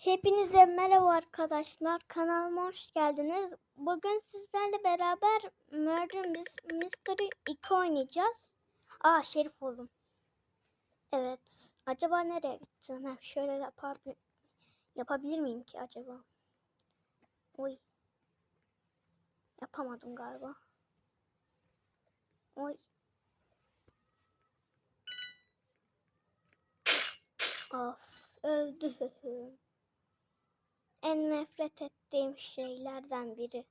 Hepinize merhaba arkadaşlar. Kanalıma hoş geldiniz. Bugün sizlerle beraber Murder Mys- Mystery 2 oynayacağız. Aa Şerif oldum. Evet. Acaba nereye gittim? Heh, şöyle yapar, yapabilir miyim ki acaba? Oy. Yapamadım galiba. Oy. Of. Öldüm. En nefret ettiğim şeylerden biri.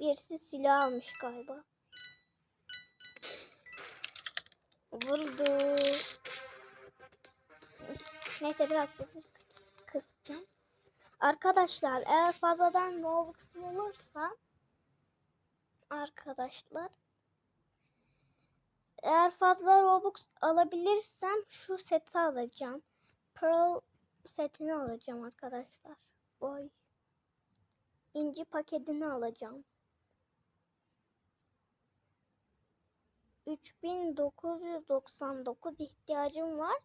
Birisi silah almış galiba. Vurdu. Neyse biraz sesi kısacağım. Arkadaşlar eğer fazladan Robux olursa arkadaşlar eğer fazla Robux alabilirsem şu seti alacağım. Pearl setini alacağım arkadaşlar. Boy. İnci paketini alacağım. 3999 ihtiyacım var.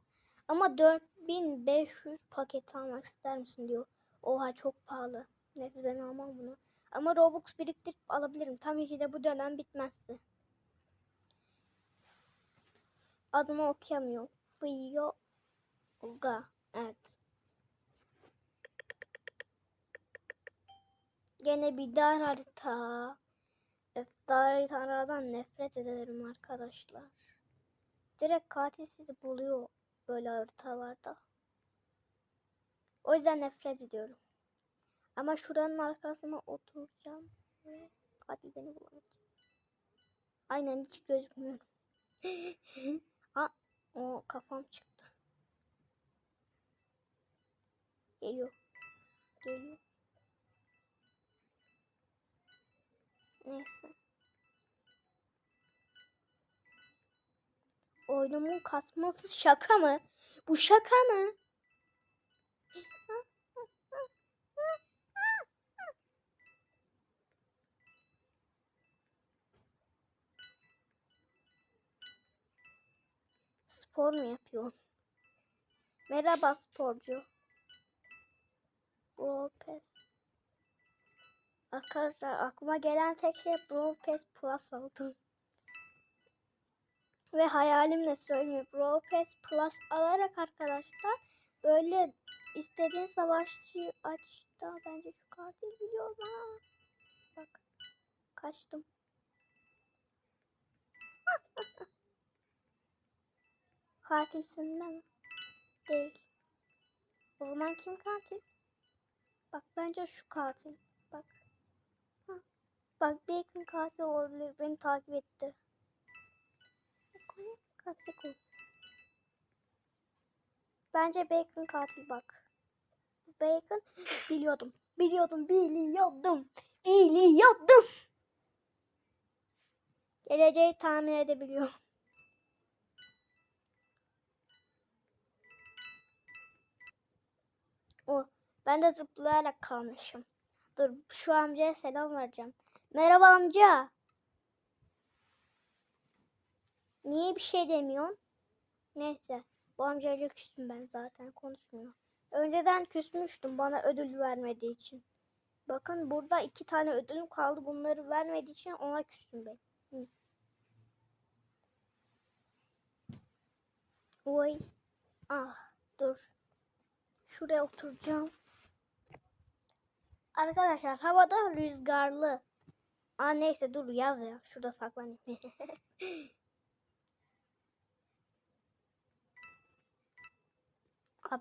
Ama 4500 paket almak ister misin diyor. Oha çok pahalı. Neyse ben almam bunu. Ama Robux biriktirip alabilirim. Tabii ki de bu dönem bitmezse. Adımı okuyamıyorum. Yoga. Evet. Gene bir dar harita. Öf, dar haritalardan nefret ederim arkadaşlar. Direkt katil sizi buluyor böyle haritalarda. O yüzden nefret ediyorum. Ama şuranın arkasına oturacağım. ve Katil beni bulamayacak. Aynen hiç gözükmüyorum. ha, o kafam çıktı. Geliyor. Geliyor. Neyse. Oyunumun kasması şaka mı? Bu şaka mı? Spor mu yapıyor? Merhaba sporcu. Brawl Pass. Arkadaşlar aklıma gelen tek şey Brawl Pass Plus aldım. Ve hayalim ne söyleyeyim. Brawl Pass Plus alarak arkadaşlar böyle istediğin savaşçıyı aç da bence şu katil biliyor ha. Bak kaçtım. Katilsin değil mi? Değil. O zaman kim katil? Bak bence şu katil. Bak. Bak Bacon katil olabilir. Beni takip etti. Kasiko. Bence Bacon katil bak. Bacon biliyordum. Biliyordum, biliyordum. Biliyordum. Geleceği tahmin edebiliyorum. O ben de zıplayarak kalmışım. Dur şu amcaya selam vereceğim. Merhaba amca. Niye bir şey demiyorsun? Neyse. Bu amcayla küstüm ben zaten konuşmuyor. Önceden küsmüştüm bana ödül vermediği için. Bakın burada iki tane ödülüm kaldı. Bunları vermediği için ona küstüm ben. Hı. Oy. Ah dur. Şuraya oturacağım. Arkadaşlar havada rüzgarlı. Aa neyse dur yaz ya. Şurada saklanayım.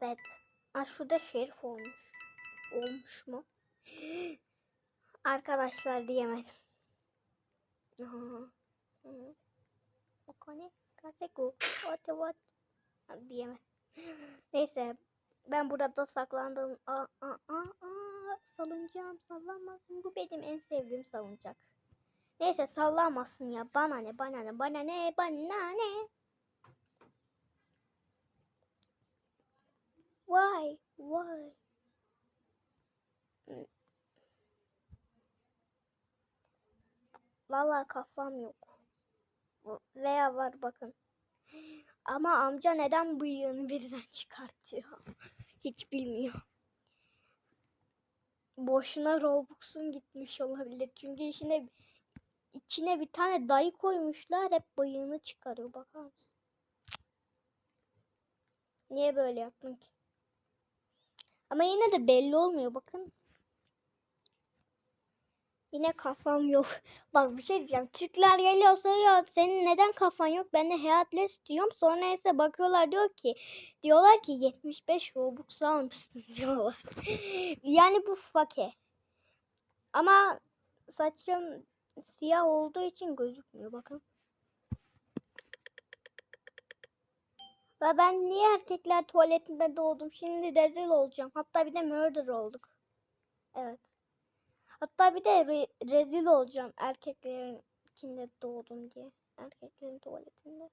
Evet. Aa şurada şerif olmuş. Olmuş mu? Arkadaşlar diyemedim. Okone kaseko. What what? Diyemedim. Neyse Ben burada saklandım. Aa, aa, aa. Salıncağım sallanmasın. Bu benim en sevdiğim salıncak. Neyse sallanmasın ya. Bana ne bana ne bana ne bana ne. Why? Why? Vallahi kafam yok. Veya var bakın. Ama amca neden bıyığını birden çıkartıyor? Bilmiyor. Boşuna Robux'un gitmiş olabilir. Çünkü içine içine bir tane dayı koymuşlar. Hep bıyığını çıkarıyor. Bakar mısın? Niye böyle yaptın ki? Ama yine de belli olmuyor. Bakın. Yine kafam yok. Bak bir şey diyeceğim. Türkler geliyor soruyor. Senin neden kafan yok? Ben de Heartless diyorum. Sonra ise bakıyorlar diyor ki diyorlar ki 75 Robux almışsın diyorlar. yani bu fake. Ama saçım siyah olduğu için gözükmüyor bakın. Ve ben niye erkekler tuvaletinde doğdum? Şimdi rezil olacağım. Hatta bir de murder olduk. Evet. Hatta bir de re- rezil olacağım erkeklerin doğdum diye. Erkeklerin tuvaletinde.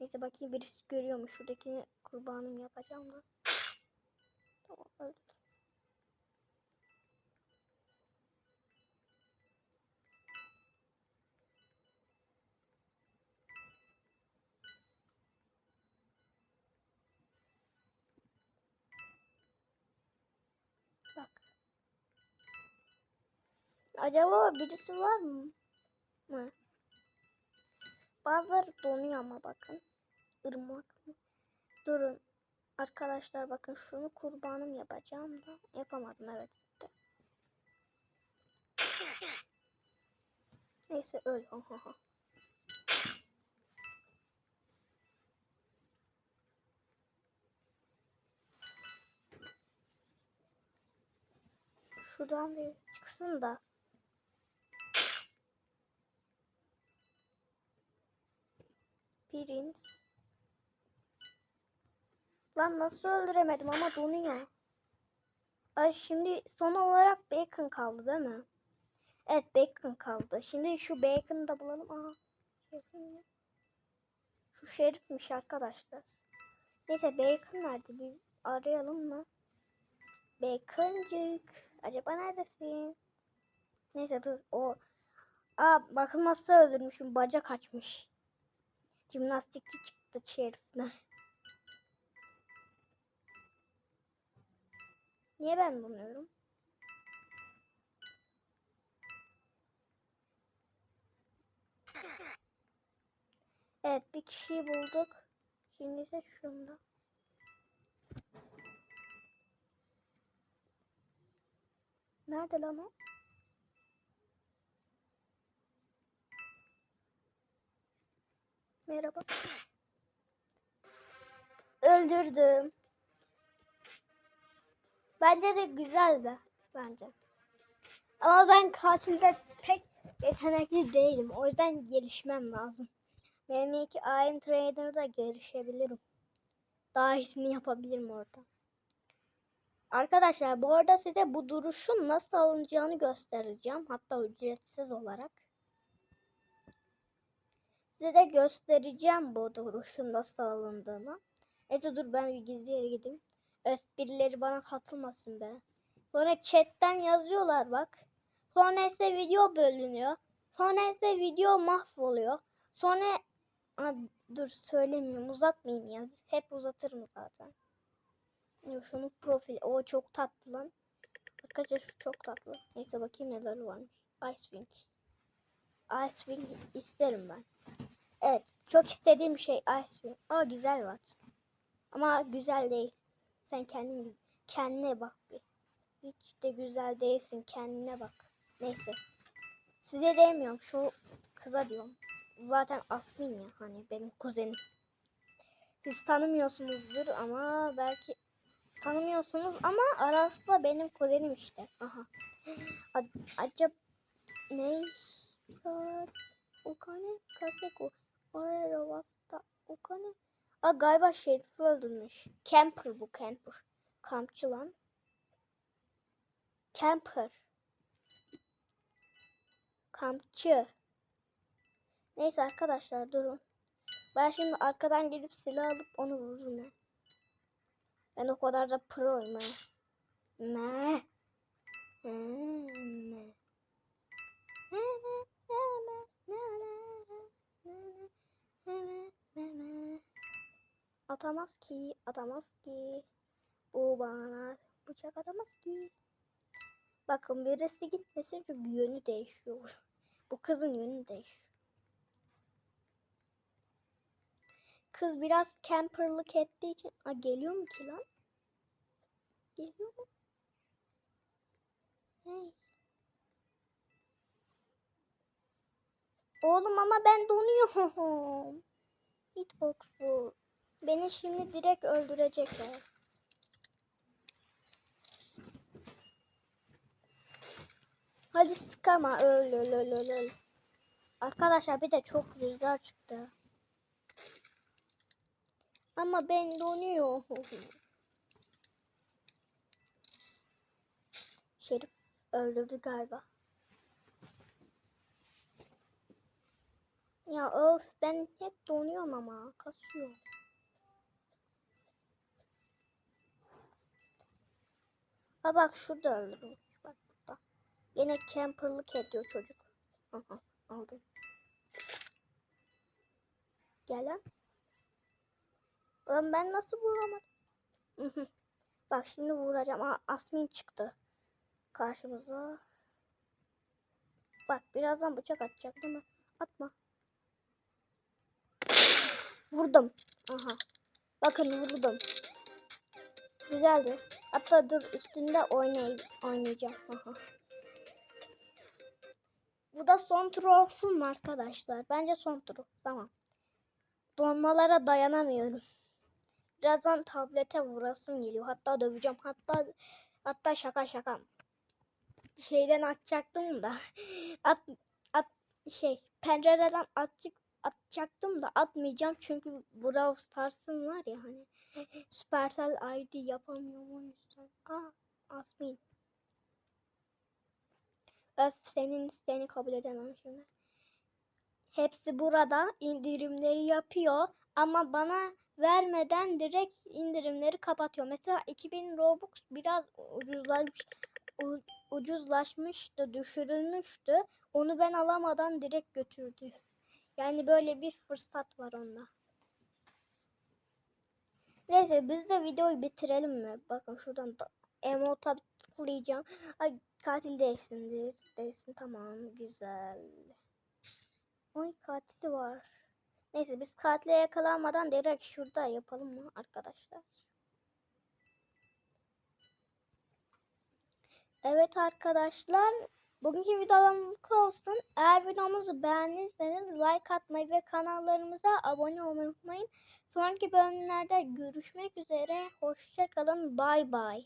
Neyse bakayım birisi görüyor mu? Şuradakini kurbanım yapacağım da. Tamam öldü. Bak. Acaba birisi var mı? Mı? Bazıları donuyor ama bakın. Irmak mı? Durun. Arkadaşlar bakın şunu kurbanım yapacağım da yapamadım evet gitti. Neyse öl. Şuradan bir çıksın da. Print. Lan nasıl öldüremedim ama donuyor. Ay şimdi son olarak bacon kaldı değil mi? Evet bacon kaldı. Şimdi şu bacon'ı da bulalım. Aha. Şu şerifmiş arkadaşlar. Neyse bacon nerede? Bir arayalım mı? Baconcık. Acaba neredesin? Neyse dur. O. Aa bakın nasıl öldürmüşüm. Bacak açmış. Jimnastikçi çıktı şerifine. Niye ben bulamıyorum? Evet bir kişiyi bulduk. Şimdi ise şunda. Nerede lan o? Merhaba. Öldürdüm. Bence de güzeldi. Bence. Ama ben katilde pek yetenekli değilim. O yüzden gelişmem lazım. Benim iki I'm Trader'da gelişebilirim. Daha iyisini yapabilirim orada. Arkadaşlar bu arada size bu duruşun nasıl alınacağını göstereceğim. Hatta ücretsiz olarak. Size de göstereceğim bu duruşun nasıl alındığını. Neyse dur ben bir gizli yere gideyim. Öf birileri bana katılmasın be. Sonra chatten yazıyorlar bak. Sonra ise video bölünüyor. Sonra ise video mahvoluyor. Sonra Aa, dur söylemiyorum uzatmayayım ya. Hep uzatırım zaten. Ya şunun profili. O çok tatlı lan. Arkadaşlar şu çok tatlı. Neyse bakayım neler varmış. Icewing. Icewing isterim ben. Evet. Çok istediğim şey Icewing. Aa güzel var. Ama güzel değil. Sen kendin kendine bak bir. Hiç de güzel değilsin. Kendine bak. Neyse. Size demiyorum. Şu kıza diyorum. Zaten Asmin ya. Hani benim kuzenim. Siz tanımıyorsunuzdur ama belki tanımıyorsunuz ama Aras da benim kuzenim işte. Aha. Acaba ne? Ka- Okane kaseko. Orero wasta okane. Aa galiba Şerif'i öldürmüş. Camper bu camper. Kampçı lan. Camper. Kampçı. Neyse arkadaşlar durun. Ben şimdi arkadan gelip silah alıp onu vururum ya. Ben o kadar da proyum ha. Ne? Ne? Atamaz ki, atamaz ki. Bu bana bıçak atamaz ki. Bakın birisi gitmesin çünkü yönü değişiyor. Bu kızın yönü değişiyor. Kız biraz camperlık ettiği için... Aa, geliyor mu ki lan? Geliyor mu? Hey. Oğlum ama ben donuyorum. Hitbox bu. Beni şimdi direkt öldürecekler. Hadi sıkama öl öl öl öl. Arkadaşlar bir de çok rüzgar çıktı. Ama ben donuyorum. Şerif öldürdü galiba. Ya öf ben hep donuyorum ama kasıyor. Ha bak şurada öldürmüş. Bak burada. Yine camperlık ediyor çocuk. Aha aldım. Gel lan. Oğlum ben nasıl vuramadım? Bak şimdi vuracağım. Aa, Asmin çıktı. Karşımıza. Bak birazdan bıçak atacak değil mi? Atma. Vurdum. Aha. Bakın vurdum. Güzeldi. Hatta dur üstünde oynay oynayacağım. Bu da son tur olsun mu arkadaşlar? Bence son turu. Tamam. Donmalara dayanamıyorum. Birazdan tablete vurasım geliyor. Hatta döveceğim. Hatta hatta şaka şaka. Şeyden atacaktım da. At at şey pencereden atacak atacaktım da atmayacağım çünkü Brawl Stars'ın var ya hani Supercell ID yapamıyorum o yüzden. Aa Asmin. Öf senin isteğini kabul edemem şimdi. Hepsi burada indirimleri yapıyor ama bana vermeden direkt indirimleri kapatıyor. Mesela 2000 Robux biraz ucuzlamış, ucuzlaşmıştı, düşürülmüştü. Onu ben alamadan direkt götürdü. Yani böyle bir fırsat var onda. Neyse biz de videoyu bitirelim mi? Bakın şuradan da emota tıklayacağım. Ay katil değilsindir. Değilsin tamam güzel. Oy katili var. Neyse biz katile yakalanmadan direkt şurada yapalım mı arkadaşlar? Evet arkadaşlar. Bugünkü videomuz olsun. Eğer videomuzu beğendiyseniz like atmayı ve kanallarımıza abone olmayı unutmayın. Sonraki bölümlerde görüşmek üzere. Hoşçakalın. Bay bay.